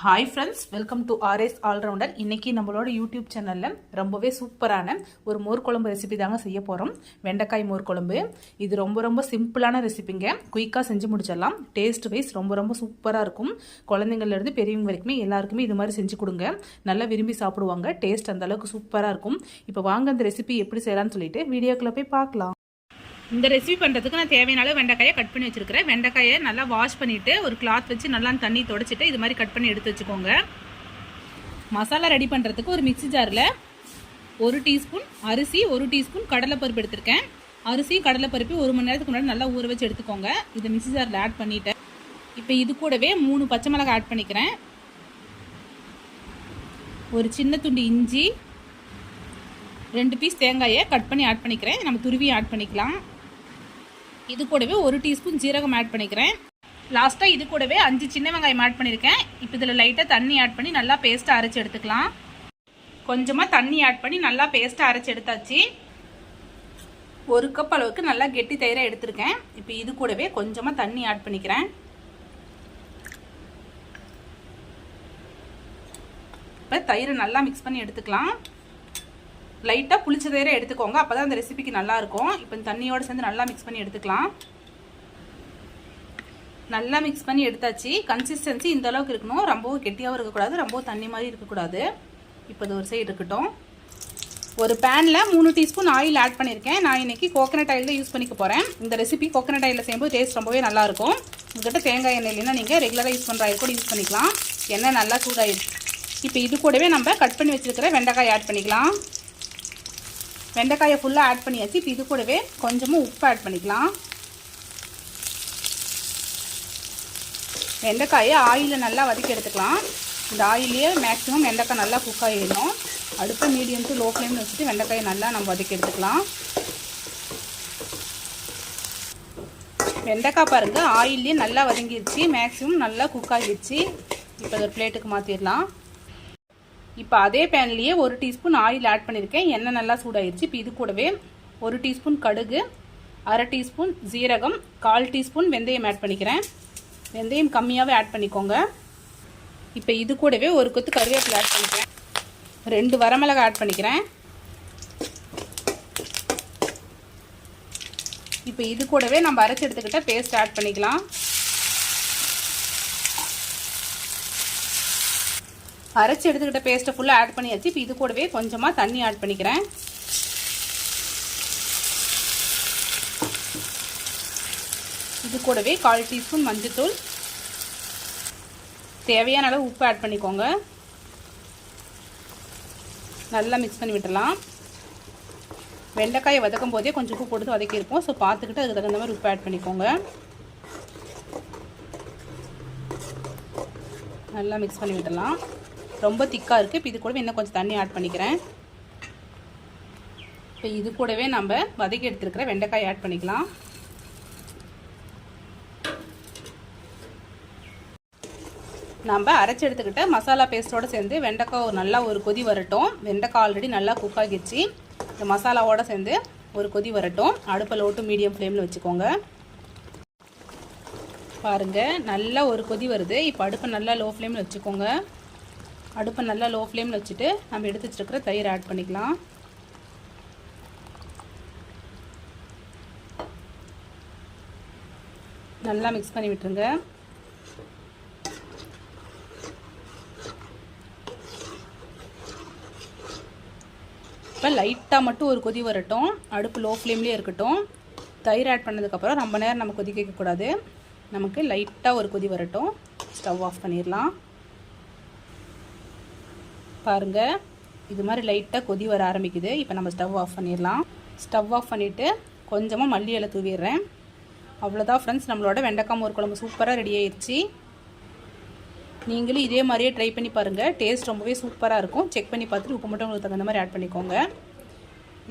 Hi friends welcome to RS allrounder இன்றைக்கி நம்மளோட YouTube சேனலில் ரொம்பவே சூப்பரான ஒரு மோர் குழம்பு ரெசிபி தாங்க செய்ய போகிறோம் வெண்டைக்காய் மோர் குழம்பு. இது ரொம்ப ரொம்ப சிம்பிளான ரெசிபிங்க குயிக்காக செஞ்சு முடிச்சிடலாம். டேஸ்ட் வைஸ் ரொம்ப ரொம்ப சூப்பராக இருக்கும். குழந்தைங்கள்லேருந்து பெரியவங்க வரைக்குமே எல்லாருக்குமே இது மாதிரி செஞ்சு கொடுங்க. நல்லா விரும்பி சாப்பிடுவாங்க. டேஸ்ட் அந்த அளவுக்கு சூப்பராக இருக்கும். இப்போ வாங்க அந்த ரெசிபி எப்படி செய்யலாம்னு சொல்லிட்டு வீடியோக்குள்ளே போய் பார்க்கலாம். இந்த ரெசிபி பண்ணுறதுக்கு நான் தேவையான அளவு வெண்டைக்காயை கட் பண்ணி வச்சுருக்கிறேன். வெண்டைக்காயை நல்லா வாஷ் பண்ணிவிட்டு ஒரு கிளாத் வச்சு நல்லா தண்ணி தொடச்சிட்டு இது மாதிரி கட் பண்ணி எடுத்து வச்சுக்கோங்க. மசாலா ரெடி பண்ணுறதுக்கு ஒரு மிக்ஸி ஜாரில் ஒரு டீஸ்பூன் அரிசி ஒரு டீஸ்பூன் கடலைப்பருப்பு எடுத்திருக்கேன். அரிசியும் கடலைப்பருப்பு ஒரு மணி நேரத்துக்கு முன்னாடி நல்லா ஊற வச்சு எடுத்துக்கோங்க. இதை மிக்ஸி ஜாரில் ஆட் பண்ணிவிட்டேன் இப்போ இது கூடவே மூணு பச்சை மிளகாய் ஆட் பண்ணிக்கிறேன். ஒரு சின்ன துண்டு இஞ்சி ரெண்டு பீஸ் தேங்காயை கட் பண்ணி ஆட் பண்ணிக்கிறேன். நம்ம துருவி ஆட் பண்ணிக்கலாம். இது கூடவே ஒரு டீஸ்பூன் ஜீரகம் ஆட் பண்ணிக்கிறேன். லாஸ்ட்டாக இது கூடவே அஞ்சு சின்ன வெங்காயம் ஆட் பண்ணியிருக்கேன் இப்போ இதில் லைட்டாக தண்ணி ஆட் பண்ணி நல்லா பேஸ்ட்டாக அரைச்சி எடுத்துக்கலாம். கொஞ்சமாக தண்ணி ஆட் பண்ணி நல்லா பேஸ்ட்டாக அரைச்சி எடுத்தாச்சு. ஒரு கப் அளவுக்கு நல்லா கெட்டி தயிராக எடுத்திருக்கேன். இப்போ இது கூடவே கொஞ்சமாக தண்ணி ஆட் பண்ணிக்கிறேன். இப்போ தயிரை நல்லா மிக்ஸ் பண்ணி எடுத்துக்கலாம். லைட்டாக புளிச்ச தயிரை எடுத்துக்கோங்க. அப்போ தான் அந்த ரெசிபிக்கு நல்லாயிருக்கும். இப்போ தண்ணியோடு சேர்ந்து நல்லா மிக்ஸ் பண்ணி எடுத்துக்கலாம். நல்லா மிக்ஸ் பண்ணி எடுத்தாச்சு. கன்சிஸ்டன்சி இந்த அளவுக்கு இருக்கணும். ரொம்பவும் கெட்டியாகவும் இருக்கக்கூடாது. ரொம்பவும் தண்ணி மாதிரி இருக்கக்கூடாது. இப்போ இது ஒரு சைடு இருக்கட்டும். ஒரு பேனில் மூணு டீஸ்பூன் ஆயில் ஆட் பண்ணியிருக்கேன் நான் இன்றைக்கி கோகனட் ஆயில் தான் யூஸ் பண்ணிக்க போகிறேன் இந்த ரெசிபி கோகனட் ஆயிலில் செய்யும்போது டேஸ்ட் ரொம்பவே நல்லாயிருக்கும். உங்கள்கிட்ட தேங்காய் எண்ணெய் இல்லைன்னா நீங்கள் ரெகுலராக யூஸ் பண்ணுற ஆயில் கூட யூஸ் பண்ணிக்கலாம். எண்ணெய் நல்லா சூடாயிடுச்சு. இப்போ இது கூடவே நம்ம கட் பண்ணி வச்சுருக்கிற வெண்டைக்காய் ஆட் பண்ணிக்கலாம். வெண்டைக்காயை ஃபுல்லாக ஆட் பண்ணியாச்சு. இப்போ இது கூடவே கொஞ்சமாக உப்பு ஆட் பண்ணிக்கலாம். வெண்டைக்காயை ஆயிலில் நல்லா வதக்கி எடுத்துக்கலாம். இந்த ஆயிலே மேக்ஸிமம் வெண்டைக்காய் நல்லா குக் ஆகிடணும் அடுத்த மீடியம் டு லோ ஃப்ளேமில் வச்சுட்டு வெண்டைக்காயை நல்லா நம்ம வதக்கி எடுத்துக்கலாம். வெண்டைக்காய் பாருங்கள் ஆயிலே நல்லா வதங்கிடுச்சு மேக்ஸிமம் நல்லா குக் ஆகிடுச்சு இப்போ ஒரு பிளேட்டுக்கு மாற்றிடலாம் இப்போ அதே பேன்லேயே ஒரு டீஸ்பூன் ஆயில் ஆட் பண்ணியிருக்கேன் எண்ணெய் நல்லா சூடாயிருச்சு. இப்போ இது கூடவே ஒரு டீஸ்பூன் கடுகு அரை டீஸ்பூன் ஜீரகம் கால் டீஸ்பூன் வெந்தயம் ஆட் பண்ணிக்கிறேன். வெந்தயம் கம்மியாகவே ஆட் பண்ணிக்கோங்க. இப்போ இது கூடவே ஒரு கொத்து கருவேப்பிலை ஆட் பண்ணிக்கிறேன். ரெண்டு வரமிளகா ஆட் பண்ணிக்கிறேன். இப்போ இது கூடவே நம்ம அரைச்சி எடுத்துக்கிட்ட பேஸ்ட் ஆட் பண்ணிக்கலாம். அரைச்சி எடுத்துக்கிட்ட பேஸ்ட்டை ஃபுல்லாக ஆட் பண்ணியாச்சு. இப்போ இது கூடவே கொஞ்சமாக தண்ணி ஆட் பண்ணிக்கிறேன். இது கூடவே கால் டீஸ்பூன் மஞ்சத்தூள். தேவையான அளவு உப்பு ஆட் பண்ணிக்கோங்க. நல்லா மிக்ஸ் பண்ணி விட்டுடலாம். வெண்டைக்காயை வதக்கும் போதே கொஞ்சம் உப்பு போட்டு வதக்கியிருப்போம். ஸோ பார்த்துக்கிட்டு அதுக்கு தகுந்த மாதிரி உப்பு ஆட் பண்ணிக்கோங்க. நல்லா மிக்ஸ் பண்ணி விடலாம் ரொம்ப திக்காக இருக்குது இப்போ இது கூடவே இன்னும் கொஞ்சம் தண்ணி ஆட் பண்ணிக்கிறேன். இப்போ இது கூடவே நம்ம வதக்கி எடுத்துருக்கிற வெண்டைக்காய் ஆட் பண்ணிக்கலாம். நம்ம அரைச்சி எடுத்துக்கிட்ட மசாலா பேஸ்ட்டோடு சேர்ந்து வெண்டைக்காய் நல்லா ஒரு கொதி வரட்டும். வெண்டைக்காய் ஆல்ரெடி நல்லா குக் ஆகிடுச்சு. இந்த மசாலாவோடு சேர்ந்து ஒரு கொதி வரட்டும். அடுப்பில் ஓட்டு மீடியம் ஃப்ளேமில் வச்சுக்கோங்க. பாருங்கள் நல்லா ஒரு கொதி வருது. இப்போ அடுப்பை நல்லா லோ ஃப்ளேமில் வச்சுக்கோங்க. அடுப்பை நல்லா லோ ஃப்ளேமில் வச்சுட்டு நம்ம எடுத்து வச்சுருக்கிற தயிர் ஆட் பண்ணிக்கலாம். நல்லா மிக்ஸ் பண்ணி விட்டுருங்க. இப்போ லைட்டாக மட்டும் ஒரு கொதி வரட்டும். அடுப்பு லோ ஃப்ளேம்லேயே இருக்கட்டும். தயிர் ஆட் பண்ணதுக்கப்புறம் ரொம்ப நேரம் நம்ம கொதிக்க வைக்கக்கூடாது. நமக்கு லைட்டாக ஒரு கொதி வரட்டும். ஸ்டவ் ஆஃப் பண்ணிடலாம். பாருங்கள் இது மாதிரி லைட்டாக கொதி வர ஆரம்பிக்குது. இப்போ நம்ம ஸ்டவ் ஆஃப் பண்ணிடலாம். ஸ்டவ் ஆஃப் பண்ணிவிட்டு கொஞ்சமாக மல்லி இலை தூவிடுறேன். அவ்வளோதான் ஃப்ரெண்ட்ஸ் நம்மளோட வெண்டைக்காய் மோர் குழம்பு சூப்பராக ரெடி ஆயிடுச்சு நீங்களும் இதே மாதிரியே ட்ரை பண்ணி பாருங்கள் டேஸ்ட் ரொம்பவே சூப்பராக இருக்கும். செக் பண்ணி பார்த்துட்டு உப்பு மட்டும் உங்களுக்கு தகுந்த மாதிரி ஆட் பண்ணிக்கோங்க.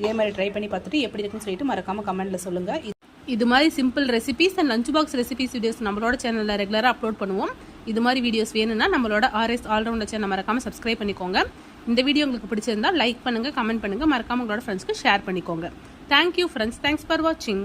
இதே மாதிரி ட்ரை பண்ணி பார்த்துட்டு எப்படி இருக்குன்னு சொல்லிட்டு மறக்காமல் கமெண்ட்டில் சொல்லுங்கள் இது மாதிரி simple recipes and lunch box recipes videos நம்மளோட சேனலில் ரெகுலராக அப்லோட் பண்ணுவோம். இது மாதிரி வீடியோஸ் வேணும்னா நம்மளோட ஆர்எஸ் ஆல்ரவுண்டர் சேனல் மறக்காமல் சப்ஸ்கிரைப் பண்ணிக்கோங்க. இந்த வீடியோ உங்களுக்கு பிடிச்சிருந்தா லைக் பண்ணுங்கள் கமெண்ட் பண்ணுங்கள் மறக்காமல் உங்களோட ஃப்ரெண்ட்ஸ்க்கு ஷேர் பண்ணிக்கோங்க. தேங்க்யூ ஃப்ரெண்ட்ஸ் தேங்க்ஸ் ஃபார் வாட்சிங்